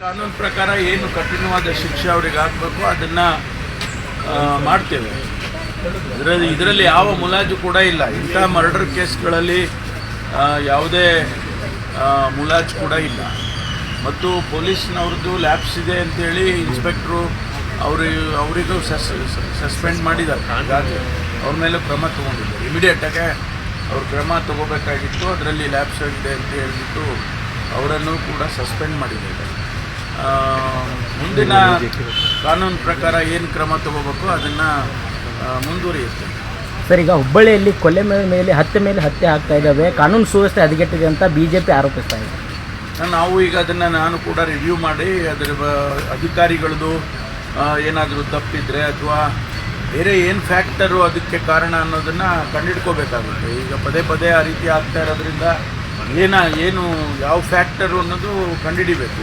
ಕಾನೂನು ಪ್ರಕಾರ ಏನು ಕಠಿಣವಾದ ಶಿಕ್ಷೆ ಅವ್ರಿಗೆ ಆಗಬೇಕು, ಅದನ್ನು ಮಾಡ್ತೇವೆ. ಇದರಲ್ಲಿ ಇದರಲ್ಲಿ ಯಾವ ಮುಲಾಜು ಕೂಡ ಇಲ್ಲ. ಇಂಥ ಮರ್ಡರ್ ಕೇಸ್ಗಳಲ್ಲಿ ಯಾವುದೇ ಮುಲಾಜು ಕೂಡ ಇಲ್ಲ. ಮತ್ತು ಪೊಲೀಸ್ನವ್ರದ್ದು ಲ್ಯಾಬ್ಸ್ ಇದೆ ಅಂತೇಳಿ ಇನ್ಸ್ಪೆಕ್ಟ್ರು ಅವರು ಅವರಿಗೂ ಸಸ್ ಸಸ್ಪೆಂಡ್ ಮಾಡಿದ್ದಾರೆ. ಹಾಗಾಗಿ ಅವ್ರ ಮೇಲೆ ಕ್ರಮ ತೊಗೊಂಡಿದ್ದಾರೆ. ಇಮಿಡಿಯೇಟಾಗೆ ಅವ್ರು ಕ್ರಮ ತಗೋಬೇಕಾಗಿತ್ತು. ಅದರಲ್ಲಿ ಲ್ಯಾಬ್ಸ್ ಆಗಿದೆ ಅಂತ ಹೇಳಿಬಿಟ್ಟು ಅವರನ್ನು ಕೂಡ ಸಸ್ಪೆಂಡ್ ಮಾಡಿದ್ದಾರೆ. ಮುಂದಿನ ಕಾನೂನು ಪ್ರಕಾರ ಏನು ಕ್ರಮ ತಗೋಬೇಕು ಅದನ್ನು ಮುಂದುವರಿಯುತ್ತೆ. ಸರ್ ಈಗ ಹುಬ್ಬಳ್ಳಿಯಲ್ಲಿ ಕೊಲೆ ಮೇಲೆ ಮೇಲೆ ಹತ್ಯೆ ಮೇಲೆ ಹತ್ಯೆ ಆಗ್ತಾ ಇದ್ದಾವೆ ಕಾನೂನು ಸುವ್ಯವಸ್ಥೆ ಹದಗೆಟ್ಟಿದೆ ಅಂತ ಬಿ ಜೆ ಪಿ ಆರೋಪಿಸ್ತಾ ಇದೆ. ನಾವು ಈಗ ಅದನ್ನು ನಾನು ಕೂಡ ರಿವ್ಯೂ ಮಾಡಿ ಅದರ ಅಧಿಕಾರಿಗಳದ್ದು ಏನಾದರೂ ತಪ್ಪಿದ್ರೆ ಅಥವಾ ಬೇರೆ ಏನು ಫ್ಯಾಕ್ಟರು ಅದಕ್ಕೆ ಕಾರಣ ಅನ್ನೋದನ್ನು ಕಂಡುಹಿಡ್ಕೋಬೇಕಾಗುತ್ತೆ ಈಗ ಪದೇ ಪದೇ ಆ ರೀತಿ ಆಗ್ತಾ ಇರೋದ್ರಿಂದ ಏನ ಏನು ಯಾವ ಫ್ಯಾಕ್ಟರು ಅನ್ನೋದು ಕಂಡುಹಿಡಿಬೇಕು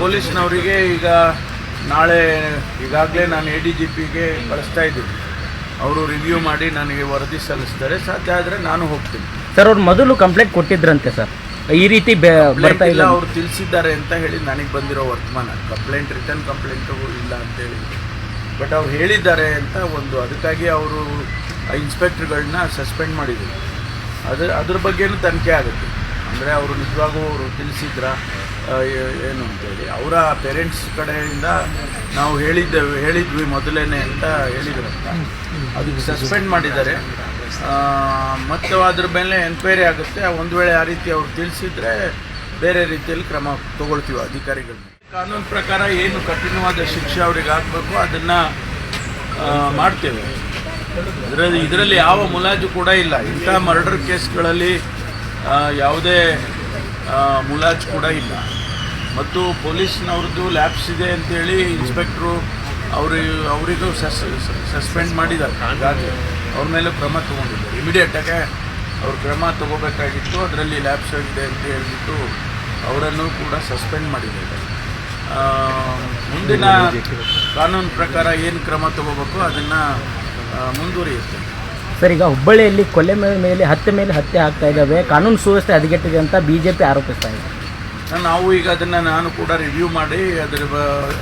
ಪೊಲೀಸ್ನವರಿಗೆ ಈಗ ನಾಳೆ ಈಗಾಗಲೇ ನಾನು ಎ ಡಿ ಜಿ ಪಿಗೆ ಕಳಿಸ್ತಾ ಇದ್ದೀನಿ. ಅವರು ರಿವ್ಯೂ ಮಾಡಿ ನನಗೆ ವರದಿ ಸಲ್ಲಿಸ್ತಾರೆ. ಸಾಧ್ಯ ಆದರೆ ನಾನು ಹೋಗ್ತೀನಿ. ಸರ್ ಅವ್ರು ಮೊದಲು ಕಂಪ್ಲೇಂಟ್ ಕೊಟ್ಟಿದ್ರಂತೆ ಸರ್ ಈ ರೀತಿ ಬರ್ತಾ ಇಲ್ಲ ಇಲ್ಲ ಅವ್ರು ತಿಳಿಸಿದ್ದಾರೆ ಅಂತ ಹೇಳಿ ನನಗೆ ಬಂದಿರೋ ವರ್ತಮಾನ. ಕಂಪ್ಲೇಂಟ್ ರಿಟರ್ನ್ ಕಂಪ್ಲೇಂಟು ಇಲ್ಲ ಅಂತೇಳಿ ಬಟ್ ಅವ್ರು ಹೇಳಿದ್ದಾರೆ ಅಂತ ಒಂದು ಅದಕ್ಕಾಗಿ ಅವರು ಇನ್ಸ್ಪೆಕ್ಟ್ರ್ಗಳನ್ನ ಸಸ್ಪೆಂಡ್ ಮಾಡಿದ್ರು. ಅದು ಅದ್ರ ಬಗ್ಗೆನೂ ತನಿಖೆ ಆಗುತ್ತೆ. ಅಂದರೆ ಅವರು ನಿಜವಾಗೂ ಅವರು ತಿಳಿಸಿದ್ರ ಏನು ಅಂತೇಳಿ ಅವರ ಪೇರೆಂಟ್ಸ್ ಕಡೆಯಿಂದ ನಾವು ಹೇಳಿದ್ದೇವೆ ಹೇಳಿದ್ವಿ ಮೊದಲೇನೆ ಅಂತ ಹೇಳಿದ್ರಂತ ಅದಕ್ಕೆ ಸಸ್ಪೆಂಡ್ ಮಾಡಿದ್ದಾರೆ. ಮತ್ತು ಅದ್ರ ಮೇಲೆ ಎನ್ಕ್ವೈರಿ ಆಗುತ್ತೆ. ಒಂದು ವೇಳೆ ಆ ರೀತಿ ಅವ್ರು ತಿಳಿಸಿದ್ರೆ ಬೇರೆ ರೀತಿಯಲ್ಲಿ ಕ್ರಮ ತಗೊಳ್ತೀವಿ ಅಧಿಕಾರಿಗಳು ಕಾನೂನು ಪ್ರಕಾರ ಏನು ಕಠಿಣವಾದ ಶಿಕ್ಷೆ ಅವ್ರಿಗೆ ಹಾಕಬೇಕು ಅದನ್ನು ಮಾಡ್ತೇವೆ. ಇದರಲ್ಲಿ ಇದರಲ್ಲಿ ಯಾವ ಮುಲಾಜು ಕೂಡ ಇಲ್ಲ. ಇಂಥ ಮರ್ಡರ್ ಕೇಸ್ಗಳಲ್ಲಿ ಯಾವುದೇ ಮುಲಾಜ್ ಕೂಡ ಇಲ್ಲ. ಮತ್ತು ಪೊಲೀಸ್ನವ್ರದ್ದು ಲ್ಯಾಬ್ಸ್ ಇದೆ ಅಂತೇಳಿ ಇನ್ಸ್ಪೆಕ್ಟ್ರು ಅವರು, ಅವರಿಗೂ ಸಸ್, ಸಸ್ಪೆಂಡ್ ಮಾಡಿದ್ದಾರೆ. ಹಾಗಾಗಿ ಅವ್ರ ಮೇಲೆ ಕ್ರಮ ತೊಗೊಂಡಿದ್ದಾರೆ. ಇಮಿಡಿಯೇಟಾಗೆ ಅವ್ರು ಕ್ರಮ ತಗೋಬೇಕಾಗಿತ್ತು. ಅದರಲ್ಲಿ ಲ್ಯಾಬ್ಸ್ ಆಗಿದೆ ಅಂತ ಹೇಳಿಬಿಟ್ಟು ಅವರನ್ನು ಕೂಡ ಸಸ್ಪೆಂಡ್ ಮಾಡಿದ್ದಾರೆ. ಮುಂದಿನ ಕಾನೂನು ಪ್ರಕಾರ ಏನು ಕ್ರಮ ತಗೋಬೇಕು ಅದನ್ನು ಮುಂದುವರಿಯುತ್ತೆ. ಸರ್ ಈಗ ಹುಬ್ಬಳ್ಳಿಯಲ್ಲಿ ಕೊಲೆ ಮೇಲೆ ಮೇಲೆ, ಹತ್ಯೆ ಮೇಲೆ ಹತ್ಯೆ ಆಗ್ತಾ ಇದ್ದಾವೆ ಕಾನೂನು ಸುವ್ಯವಸ್ಥೆ ಹದಗೆಟ್ಟಿದೆ ಅಂತ ಬಿ ಜೆ ಪಿ ಆರೋಪಿಸ್ತಾ ಇದೆ. ನಾವು ಈಗ ಅದನ್ನು ನಾನು ಕೂಡ ರಿವ್ಯೂ ಮಾಡಿ, ಅದರ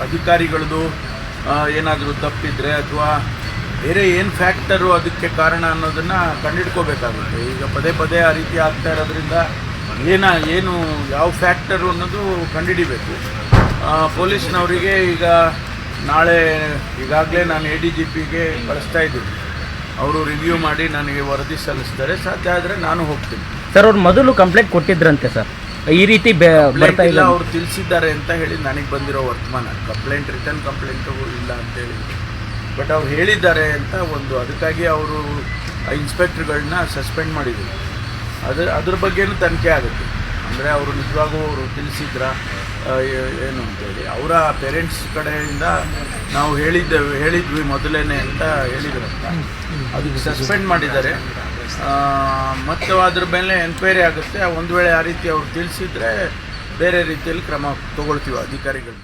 ಅಧಿಕಾರಿಗಳದ್ದು ಏನಾದರೂ ತಪ್ಪಿದ್ರೆ ಅಥವಾ ಬೇರೆ ಏನು ಫ್ಯಾಕ್ಟರು ಅದಕ್ಕೆ ಕಾರಣ ಅನ್ನೋದನ್ನು ಕಂಡಿಡ್ಕೋಬೇಕಾಗುತ್ತೆ. ಈಗ ಪದೇ ಪದೇ ಆ ರೀತಿ ಆಗ್ತಾ ಇರೋದ್ರಿಂದ ಏನ, ಏನು, ಯಾವ ಫ್ಯಾಕ್ಟರು ಅನ್ನೋದು ಕಂಡುಹಿಡಿಬೇಕು ಪೊಲೀಸ್ನವರಿಗೆ ಈಗ ನಾಳೆ ಈಗಾಗಲೇ ನಾನು ಎ ಡಿ ಜಿ ಪಿಗೆ ಕಳಿಸ್ತಾ ಇದ್ದೀನಿ. ಅವರು ರಿವ್ಯೂ ಮಾಡಿ ನನಗೆ ವರದಿ ಸಲ್ಲಿಸ್ತಾರೆ ಸಾಧ್ಯ ಆದರೆ ನಾನು ಹೋಗ್ತೀನಿ. ಸರ್ ಅವ್ರು ಮೊದಲು ಕಂಪ್ಲೇಂಟ್ ಕೊಟ್ಟಿದ್ರಂತೆ ಸರ್ ಈ ರೀತಿ ಬರ್ತಾ ಇಲ್ಲ ಅವ್ರು ತಿಳಿಸಿದ್ದಾರೆ ಅಂತ ಹೇಳಿ ನನಗೆ ಬಂದಿರೋ ವರ್ತಮಾನ. ಕಂಪ್ಲೇಂಟ್ ರಿಟರ್ನ್ ಕಂಪ್ಲೇಂಟು ಇಲ್ಲ ಅಂತೇಳಿ ಬಟ್ ಅವ್ರು ಹೇಳಿದ್ದಾರೆ ಅಂತ ಒಂದು ಅದಕ್ಕಾಗಿ ಅವರು ಇನ್ಸ್ಪೆಕ್ಟ್ರ್ಗಳನ್ನ ಸಸ್ಪೆಂಡ್ ಮಾಡಿದ್ರು. ಅದು ಅದ್ರ ಬಗ್ಗೆನೂ ತನಿಖೆ ಆಗುತ್ತೆ. ಅಂದರೆ ಅವರು ನಿಜವಾಗೂ ಅವರು ತಿಳಿಸಿದ್ರ ಏನು ಅಂತೇಳಿ ಅವರ ಪೇರೆಂಟ್ಸ್ ಕಡೆಯಿಂದ ನಾವು ಹೇಳಿದ್ದೇವೆ ಹೇಳಿದ್ವಿ ಮೊದಲೇನೆ ಅಂತ ಹೇಳಿದ್ರಂತ ಅದಕ್ಕೆ ಸಸ್ಪೆಂಡ್ ಮಾಡಿದ್ದಾರೆ. ಮತ್ತು ಅದ್ರ ಮೇಲೆ ಎನ್ಕ್ವೈರಿ ಆಗುತ್ತೆ. ಒಂದು ವೇಳೆ ಆ ರೀತಿ ಅವ್ರು ತಿಳಿಸಿದ್ರೆ ಬೇರೆ ರೀತಿಯಲ್ಲಿ ಕ್ರಮ ತಗೊಳ್ತೀವಿ ಅಧಿಕಾರಿಗಳು